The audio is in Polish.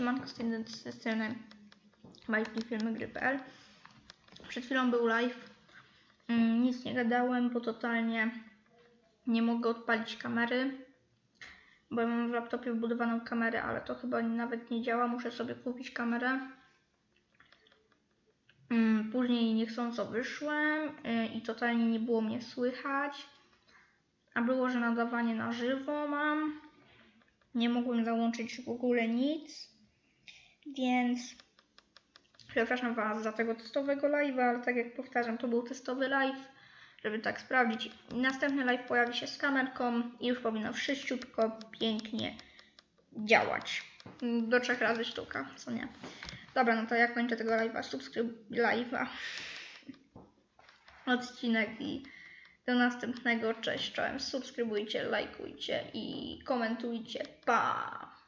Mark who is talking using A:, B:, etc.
A: Siemanko z bajki filmy gry.pl Przed chwilą był live. Mm, Nic nie gadałem, bo totalnie nie mogę odpalić kamery. Bo ja mam w laptopie wbudowaną kamerę, ale to chyba nawet nie działa. Muszę sobie kupić kamerę. Mm, Później niechcąco wyszłem y, i totalnie nie było mnie słychać. A było, że nadawanie na żywo mam. Nie mogłem załączyć w ogóle nic. Więc przepraszam Was za tego testowego live'a, ale tak jak powtarzam, to był testowy live, żeby tak sprawdzić. Następny live pojawi się z kamerką i już powinno wszyściutko pięknie działać. Do trzech razy sztuka, co nie. Dobra, no to ja kończę tego live'a, live'a. Odcinek i do następnego. Cześć, czołem. Subskrybujcie, lajkujcie i komentujcie. Pa!